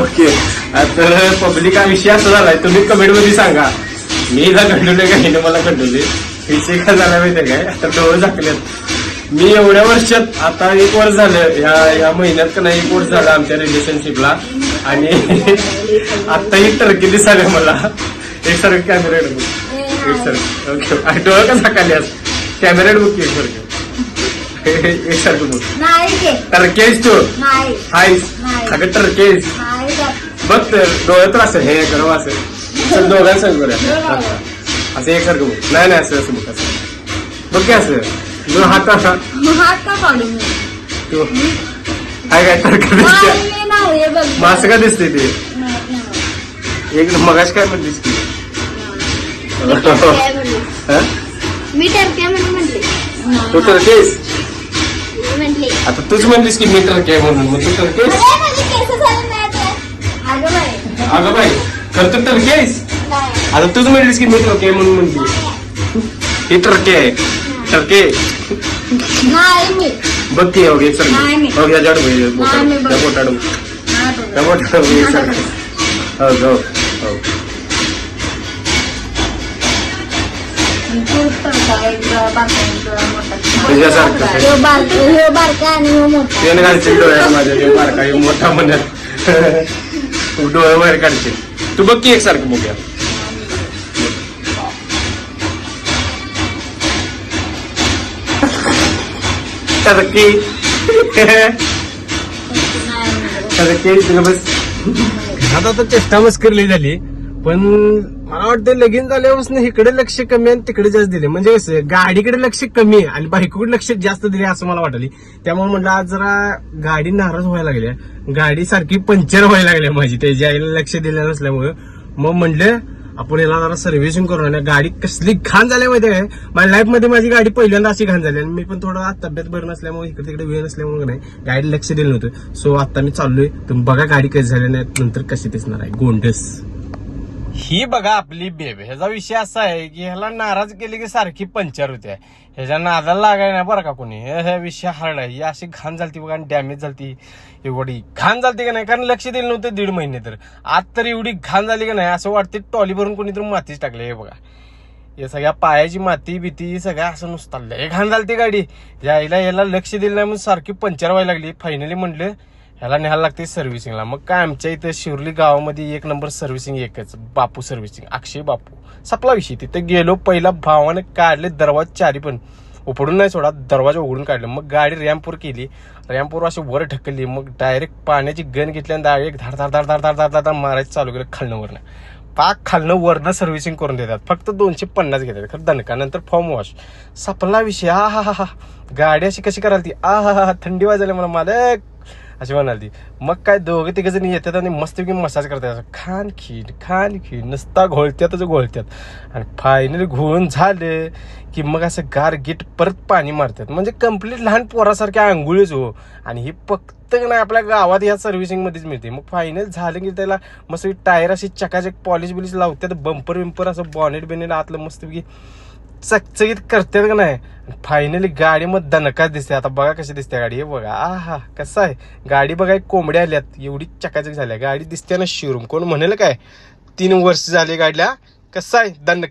Okay. तर public हा विषय असा झालाय तुम्ही कमेंटमध्ये सांगा. मी हिला कंडवले का हिने मला कंडवले विषय का झाला माहितीये काय? आता डोळे झाकलेत. मी एवढ्या वर्षात आता एक वर्ष झालं या या महिन्यात का नाही एक वर्ष झालं आमच्या रिलेशनशिपला आणि आता ही टर्की दिसाले मला. एक सारखं कॅमेरा एक सारखं. ओके. डोळं का झाकाले कॅमेरेट बुक एक सारखं. एक सारखं बघ नाही ते टर्केस तू. नाही. हायस नाही. अगं टर्केस नाही जात. बघ तर डोळ्यात तर असं हे करू असं. चल दोघांना सांग करूया. असं एक सारखं बघ नाही नाही असं असं बघ असं. बघ की असं. दोन हात असा. हात का काढू? मी तू. काय काय टर्क नाही, दिसते मी नाही हे बघ. मग असं का दिसते ते? नाही, नाही. एक मगाश काय म्हणलीस की? मी टर्की. हा? म्हणून म्हणली. तू आता तूच म्हणलीस की मी टर्के आहे म्हणून. मग तू टर्केस केस. अगं बाई. अगं बाई खरं तू टर्केस नाही. आता तूच म्हणलीस की मी टर्के आहे म्हणून म्हणली. ही टर्के आहे. टर्के नाही मी. बघ की हो एक नाही मी. सर बघ, बघ. त्या बोटाडू. त्या बोटाडू हो टर्का मोठा. बारका आणि मोठा त्याने घालशील डोळ्यात माझ्या हे बारका हे मोठा म्हणत तू डोळे बाहेर काढशील तू बघ की एकसारखं बघूया टर्की टर्की तुला बस आता तर चेष्टा मस्करली झाली पण मला वाटतं लगीन झाल्यापासून इकडे लक्ष कमी आणि तिकडे जास्त दिले. म्हणजे कसं गाडीकडे लक्ष कमी आहे आणि बाईककडे लक्ष जास्त दिले असं मला वाटली. त्यामुळे म्हटलं आज जरा गाडी नाराज व्हायला लागल्या. गाडी सारखी पंक्चर व्हायला लागल्या माझी. त्याच्या आईला लक्ष दिलं नसल्यामुळं. मग म्हटलं आपण याला जरा सर्व्हिसिंग करून आणूया. गाडी कसली घाण झाली माहिती काय? माझ्या लाईफमध्ये माझी गाडी पहिल्यांदा अशी घाण झाली आणि मी पण थोडं तब्येत बरं नसल्यामुळे इकडे तिकडे वेळ नसल्यामुळे नाही. गाडीला लक्ष दिलं नव्हतं. सो आता मी चाललोय. तुम्ही बघा गाडी कशी झाली नाही नंतर कशी दिसणार आहे. गोंडस. ही बघा आपली बेब ह्याचा विषय असा आहे की ह्याला नाराज केली की सारखी पंचर होते. ह्याच्या नादाला लागाय नाही बरं का कोणी. ह्या विषय हार्ड आहे. ही अशी घाण झालती बघा आणि डॅमेज झालती. एवढी घाण झालती का नाही? कारण लक्ष दिलं नव्हतं दीड महिने तर. आज तर एवढी घाण झाली का नाही? असं वाटते टॉली भरून कोणीतरी मातीच टाकले हे बघा. हे सगळ्या पायाची माती बिती सगळ्या असं नुसतं लय घाण झालती गाडी. यायला याला लक्ष दिलं नाही म्हणून सारखी पंचर व्हायला लागली. फायनली म्हटलं ह्याला न्यायला लागते सर्व्हिसिंगला मग काय आमच्या इथं शिवली गावामध्ये एक नंबर सर्व्हिसिंग एकच बापू सर्व्हिसिंग अक्षय बापू. सपला विषय. तिथे गेलो पहिला भावाने काढले दरवाजा चारी पण. उपडून नाही सोडा दरवाजा उघडून काढले. मग गाडी रॅम्पवर केली. रॅम्पवर अशी वर ढकलली. मग डायरेक्ट पाण्याची गन घेतली आणि डायरेक्ट धाड धाड धाड धाड धाड धाड धाड मारायचं चालू केलं खालणं पाक खालनं वरनं सर्व्हिसिंग करून देतात. फक्त दोनशे पन्नास घेतात. खरं दणकानंतर फॉर्म वॉश सपला विषय. आ हा हा हा. गाडी अशी कशी करायला ती? आ हा हा थंडी वाजायला मला मालक. अशी म्हणाल ती. मग काय दोघे तिघ जण येतात आणि मस्तपैकी मसाज करतात. असं खान खीन खान खीन नुसता घोळत्यातच घोळत्यात. आणि फायनली घोळून झाले की मग असं गार गीट परत पाणी मारतात. म्हणजे कंप्लीट लहान पोरासारख्या आंघोळीच हो. आणि ही फक्त नाही आपल्या गावात या सर्व्हिसिंगमध्येच मिळते. मग फायनल झालं की त्याला मस्त टायर अशी चकाचक पॉलिश बिलिश लावतात. बंपर बिंपर असं बॉनेट बिनेट आतलं मस्तपैकी चकचकीत करतात का नाही? फायनली गाडी मग दणकाच दिसते. आता बघा कशी दिसते गाडी. हे बघा. आहा कसं आहे? गाडी बघा एक कोंबड्या आल्यात. एवढी चकाचक झाल्या गाडी दिसते ना शिरूम कोण म्हणेल काय? तीन वर्ष झाली गाडीला. कसं आहे? दणका